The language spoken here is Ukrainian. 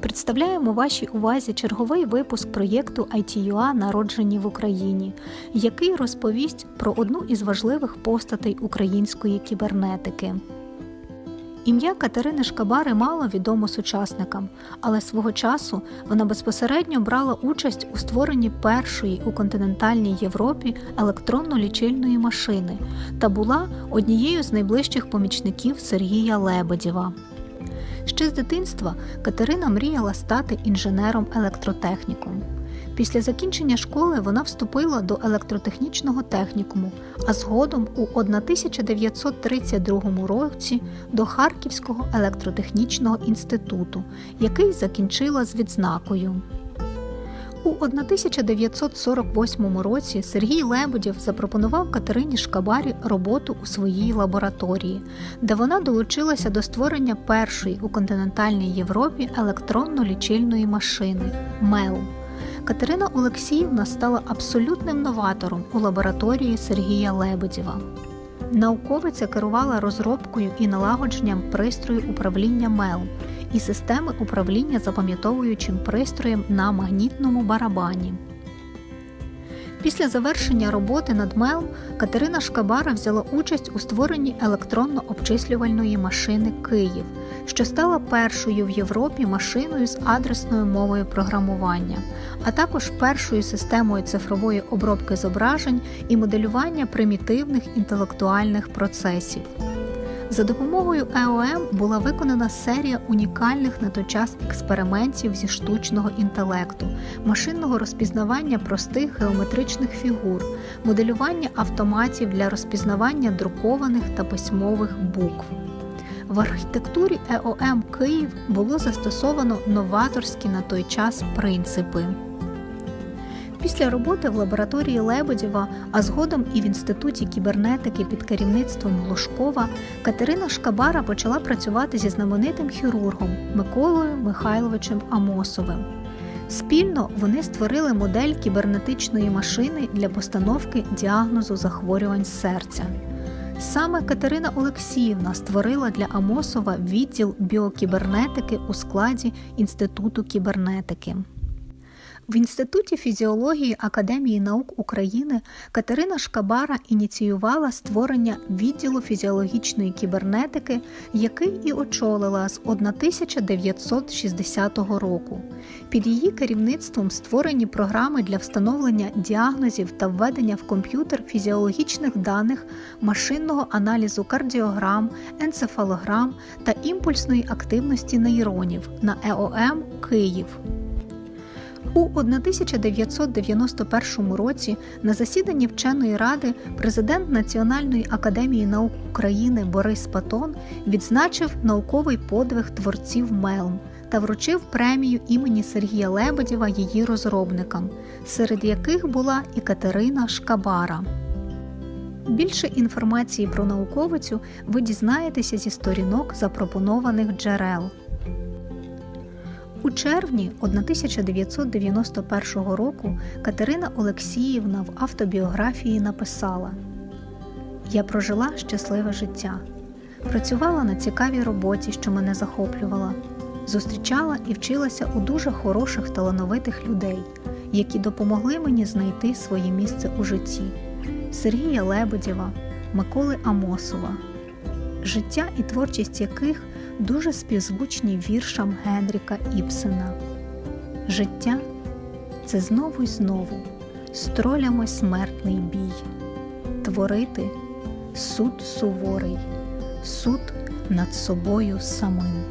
Представляємо вашій увазі черговий випуск проєкту ITUA Народжені в Україні, який розповість про одну із важливих постатей української кібернетики. Ім'я Катерини Шкабари мало відомо сучасникам, але свого часу вона безпосередньо брала участь у створенні першої у континентальній Європі електронно-лічильної машини та була однією з найближчих помічників Сергія Лебедєва. Ще з дитинства Катерина мріяла стати інженером-електротехніком. Після закінчення школи вона вступила до електротехнічного технікуму, а згодом у 1932 році до Харківського електротехнічного інституту, який закінчила з відзнакою. У 1948 році Сергій Лебедєв запропонував Катерині Шкабарі роботу у своїй лабораторії, де вона долучилася до створення першої у континентальній Європі електронно-лічильної машини МЕЛ. Катерина Олексіївна стала абсолютним новатором у лабораторії Сергія Лебедєва. Науковиця керувала розробкою і налагодженням пристрою управління МЕЛ і системи управління запам'ятовуючим пристроєм на магнітному барабані. Після завершення роботи над МЕЛ Катерина Шкабара взяла участь у створенні електронно-обчислювальної машини Київ, що стала першою в Європі машиною з адресною мовою програмування, а також першою системою цифрової обробки зображень і моделювання примітивних інтелектуальних процесів. За допомогою ЕОМ була виконана серія унікальних на той час експериментів зі штучного інтелекту, машинного розпізнавання простих геометричних фігур, моделювання автоматів для розпізнавання друкованих та письмових букв. В архітектурі ЕОМ Київ було застосовано новаторські на той час принципи. Після роботи в лабораторії Лебедєва, а згодом і в інституті кібернетики під керівництвом Глушкова, Катерина Шкабара почала працювати зі знаменитим хірургом Миколою Михайловичем Амосовим. Спільно вони створили модель кібернетичної машини для постановки діагнозу захворювань серця. Саме Катерина Олексіївна створила для Амосова відділ біокібернетики у складі Інституту кібернетики. В Інституті фізіології Академії наук України Катерина Шкабара ініціювала створення відділу фізіологічної кібернетики, який і очолила з 1960 року. Під її керівництвом створені програми для встановлення діагнозів та введення в комп'ютер фізіологічних даних, машинного аналізу кардіограм, енцефалограм та імпульсної активності нейронів на ЕОМ Київ. У 1991 році на засіданні вченої ради президент Національної академії наук України Борис Патон відзначив науковий подвиг творців МЕЛМ та вручив премію імені Сергія Лебедєва її розробникам, серед яких була і Катерина Шкабара. Більше інформації про науковицю ви дізнаєтеся зі сторінок запропонованих джерел. У червні 1991 року Катерина Олексіївна в автобіографії написала: Я прожила щасливе життя, працювала на цікавій роботі, що мене захоплювала, зустрічала і вчилася у дуже хороших талановитих людей, які допомогли мені знайти своє місце у житті: Сергія Лебедєва, Миколи Амосова, життя і творчість яких дуже співзвучні віршам Генріка Іпсена. Життя це знову й знову стролямо смертний бій, творити суд суворий, суд над собою самим.